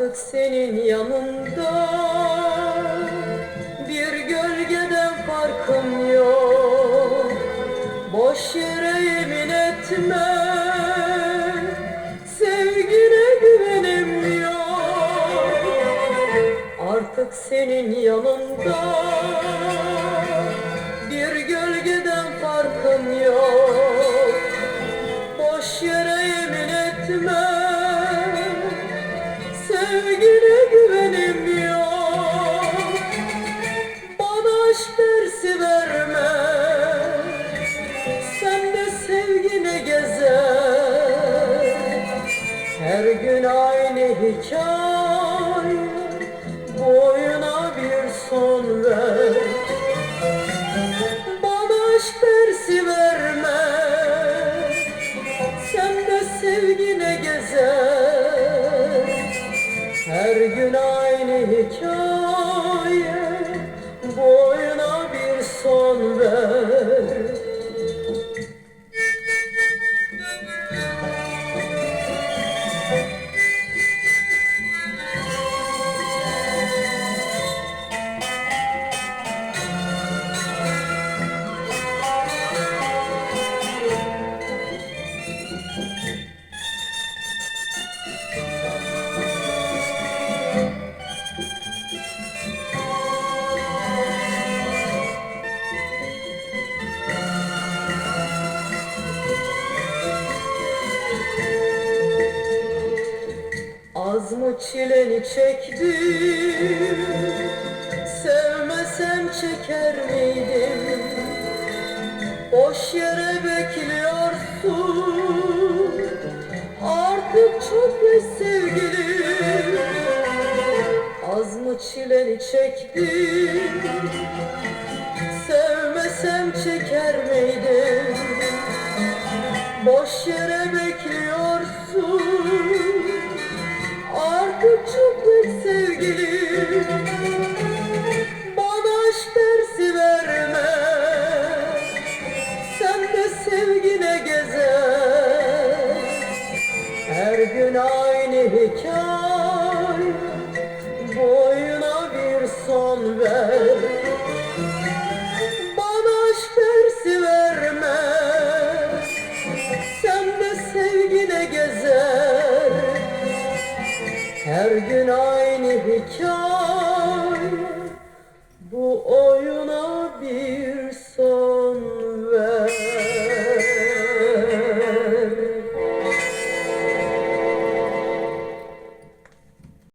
Artık senin yanında bir gölgeden farkım yok. Boş yere yemin etme sevgine güvenim yok. Artık senin yanında bir gölgeden farkım yok hikaye Bu oyuna bir son ver. Bana aşk dersi verme Sen de sevgine gezer. Her gün aynı hikaye Bu oyuna bir son ver mı çileni çektim. Sevmesem çeker miydim? Boş yere bekliyorsun. Artık çok geç sevgilim. Az mı çileni çektim? Sevmesem çeker miydim? Boş yere bekliyorsun gün aynı hikaye Bu bir son ver. Bana aşk dersi verme Sen de sevgine gezer. Her gün aynı hikaye